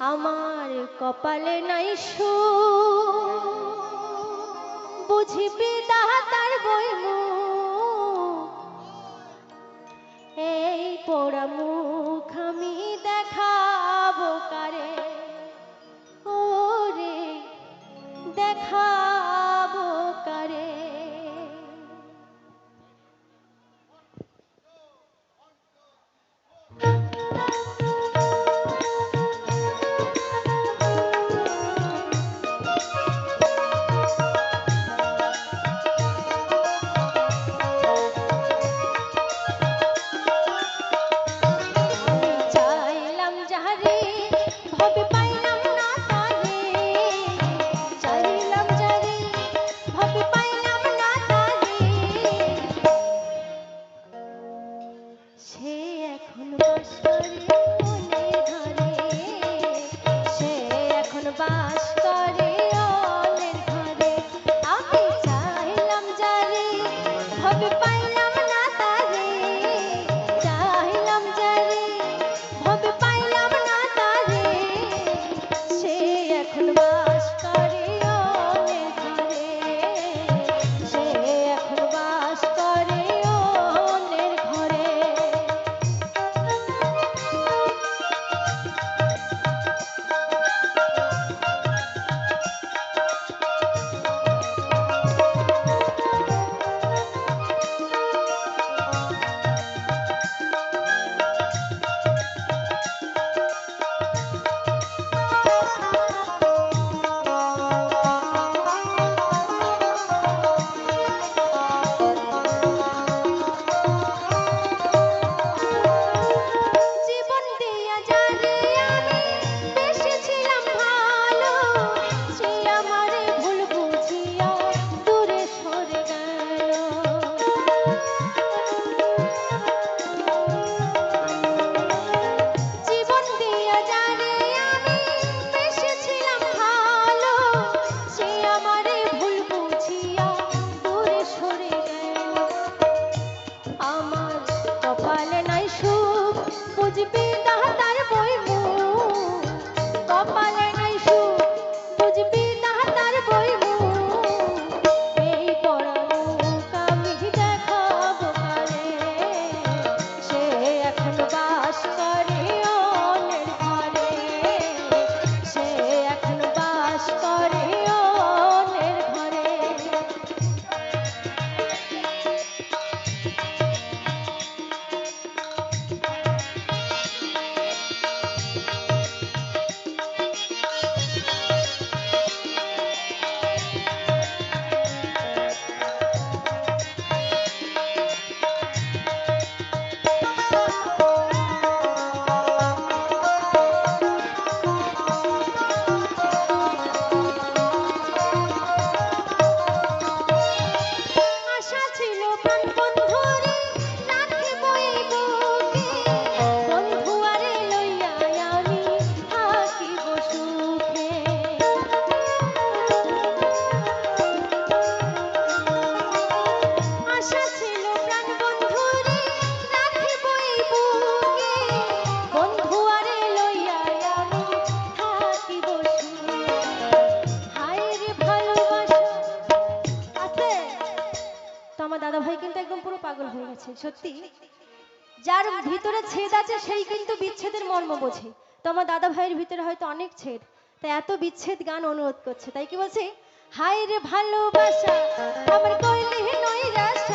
আমার কপালে নাই সো বুঝিবি দাতার বইমু এই পোড়া মুখ আমি দেখাবো কারে? সত্যি? যার ভিতরে ছেদ আছে, সেই কিন্তু বিচ্ছেদের মর্ম বোঝে। তো আমার দাদা ভাইয়ের ভিতরে হয়তো অনেক ছেদ। তাই এত বিচ্ছেদ গান অনুরোধ করছে। তাই কি বলছে? হায় রে ভালোবাসা, আমার কইলি নই রাসা